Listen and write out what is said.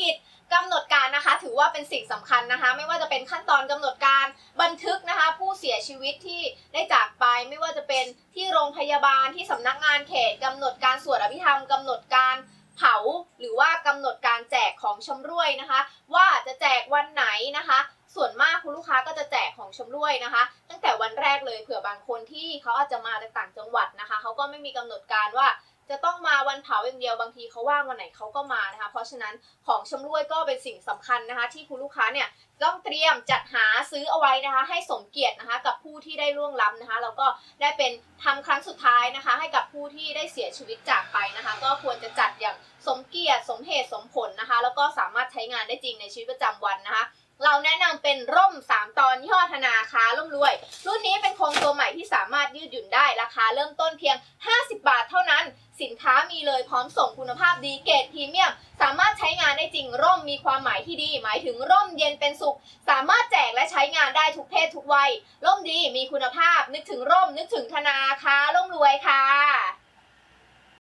กิจกำหนดการนะคะ ถือว่าเป็นสิ่งสำคัญนะคะ ไม่ว่าจะเป็นขั้นตอนกำหนดการบันทึกนะคะ ผู้เสียชีวิตที่ได้จากไป ไม่ว่าจะเป็นที่โรงพยาบาลที่สำนักงานเขตกำหนดการสวดอภิธรรมกำหนดการเผาหรือว่ากำหนดการแจกของชำร่วยนะคะ ว่าจะแจกวันไหนนะคะ ส่วนมากคุณลูกค้าก็จะแจกของชำร่วยนะคะ ตั้งแต่วันแรกเลยเผื่อบางคนที่เขาอาจจะมาจากต่างจังหวัดนะคะเขาก็ไม่มีกำหนดการว่า จะต้องมาวันเผาอย่างเดียวบางทีเขาว่างวันไหนเขาก็มานะคะ เพราะฉะนั้นของชำร่วยก็เป็นสิ่งสำคัญนะคะ ที่คุณลูกค้าเนี่ยต้องเตรียมจัดหาซื้อเอาไว้นะคะ ให้สมเกียรตินะคะ กับผู้ที่ได้ล่วงลับนะคะแล้วก็ได้เป็นทำครั้งสุดท้ายนะคะ ให้กับผู้ที่ได้เสียชีวิตจากไปนะคะ ก็ควรจะจัดอย่างสมเกียรติสมเหตุสมผลนะคะ แล้วก็สามารถใช้งานได้จริงในชีวิตประจำวันนะคะเราแนะนำเป็นร่ม 3 ตอนยี่ห้อธนาคาร่มรวย รุ่นนี้เป็นโครงตัวใหม่ที่สามารถยืดหยุ่นได้ราคาเริ่มต้นเพียง 50 บาทเท่านั้น ค้ามีเลยพร้อมส่งคุณภาพดีเกรดพรีเมียม สามารถใช้งานได้จริงร่มมีความหมายที่ดี หมายถึงร่มเย็นเป็นสุข สามารถแจกและใช้งานได้ทุกเพศทุกวัย ร่มดีมีคุณภาพ นึกถึงร่ม นึกถึงธนาคาร่มรวยค่ะ